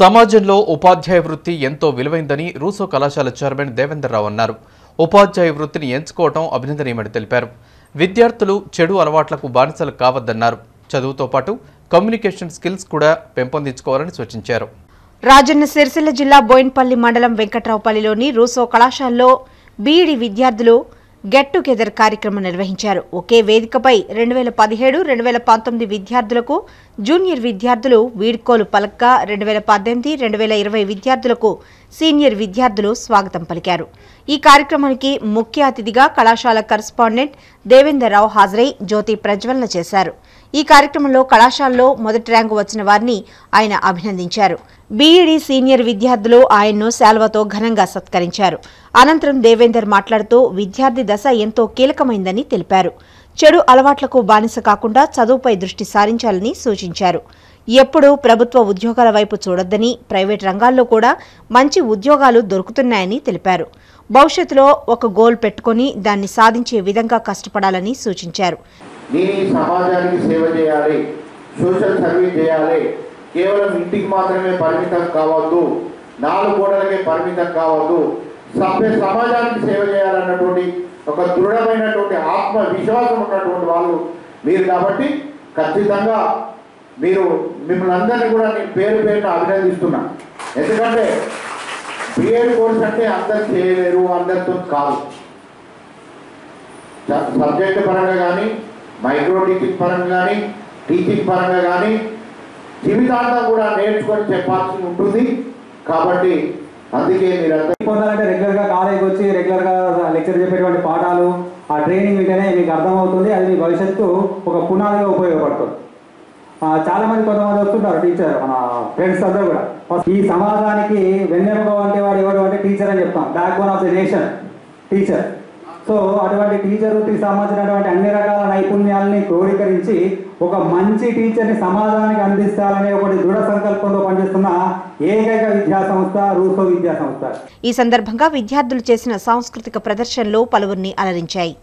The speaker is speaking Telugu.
సమాజంలో ఉపాధ్యాయ వృత్తి ఎంతో విలువైందని రూసో కళాశాల చైర్మన్ దేవేందర్ రావు అన్నారు. ఉపాధ్యాయ వృత్తిని ఎంచుకోవడం అభినందనీయమని తెలిపారు. విద్యార్థులు చెడు అలవాట్లకు బానిసలు కావద్దన్నారు. చదువుతో పాటు కమ్యూనికేషన్ స్కిల్స్ కూడా పెంపొందించుకోవాలని సూచించారు. రాజన్న సిరిసిల్ల జిల్లా బోయిన్పల్లి మండలం వెంకట్రావుపల్లిలోని రూసో కళాశాలలో బీఈడి విద్యార్థులు గెట్ టుగెదర్ కార్యక్రమం నిర్వహించారు. ఒకే వేదికపై రెండు వేల పదిహేడు రెండు వేల పంతొమ్మిది విద్యార్థులకు జూనియర్ విద్యార్థులు వీడ్కోలు పలక్క రెండు వేల పద్దెనిమిది రెండు వేల ఇరవై విద్యార్థులకు సీనియర్ విద్యార్థులు స్వాగతం పలికారు. ఈ కార్యక్రమానికి ముఖ్య అతిథిగా కళాశాల కరస్పాండెంట్ దేవేందర్ రావు హాజరై జ్యోతి ప్రజ్వలన చేశారు. ఈ కార్యక్రమంలో కళాశాలలో మొదటి ర్యాంకు వచ్చిన వారిని ఆయన అభినందించారు. బీఈడీ సీనియర్ విద్యార్థులు ఆయన్ను శాల్వతో ఘనంగా సత్కరించారు. అనంతరం దేవేందర్ మాట్లాడుతూ విద్యార్థి దశ ఎంతో కీలకమైందని తెలిపారు. చెడు అలవాట్లకు బానిస కాకుండా చదువుపై దృష్టి సారించాలని సూచించారు. ఎప్పుడూ ప్రభుత్వ ఉద్యోగాల వైపు చూడొద్దని ప్రైవేట్ రంగాల్లో కూడా మంచి ఉద్యోగాలు దొరుకుతున్నాయని తెలిపారు. భవిష్యత్తులో ఒక గోల్ పెట్టుకొని దాన్ని సాధించే విధంగా కష్టపడాలని సూచించారు. నేను ఈ సమాజానికి సేవ చేయాలి సోషల్ సర్వీస్ చేయాలి. కేవలం ఇంటికి మాత్రమే పరిమితం కావద్దు నాలుగు గోడలకే పరిమితం కావద్దు. సభ్య సమాజానికి సేవ చేయాలన్నటువంటి ఒక దృఢమైనటువంటి ఆత్మ విశ్వాసం ఉన్నటువంటి వాళ్ళు మీరు కాబట్టి ఖచ్చితంగా మీరు మిమ్మల్ని అందరినీ కూడా నేను పేరు పేరున అభినందిస్తున్నా. ఎందుకంటే బిఏడ్ కోర్స్ అంటే అందరు చేయలేరు అందరితో కాదు. సబ్జెక్ట్ పరంగా కానీ మైక్రో టీచింగ్ పరంగా కానీ టీచింగ్ పరంగా కానీ జీవితాంతం కూడా నేర్చుకొని చెప్పాల్సి ఉంటుంది. కాబట్టి అందుకే మీరు పొందాలంటే రెగ్యులర్గా కాలేజీకి వచ్చి రెగ్యులర్గా లెక్చర్ చెప్పేటువంటి పాఠాలు ఆ ట్రైనింగ్ వింటేనే మీకు అర్థమవుతుంది. అది మీ భవిష్యత్తు ఒక పునాదిగా ఉపయోగపడుతుంది. చాలామంది చాలా మంది కొంతమంది వస్తుంటారు టీచర్ మన ఫ్రెండ్స్ అందరూ కూడా. ఈ సమాజానికి వెన్నెముక వంటి వాడు ఎవరు అంటే టీచర్ అని చెప్తాం. Backbone of the nation teacher so అటువంటి టీచర్ వృత్తికి సంబంధించినటువంటి అన్ని రకాల నైపుణ్యాలని క్రోడీకరించి ఒక మంచి టీచర్ని సమాజానికి అందిస్తారనే ఒకటి దృఢ సంకల్పంతో పనిచేస్తున్న ఏకైక విద్యా సంస్థ రూసో విద్యా సంస్థ. ఈ సందర్భంగా విద్యార్థులు చేసిన సాంస్కృతిక ప్రదర్శనలు పలువురిని అలరించాయి.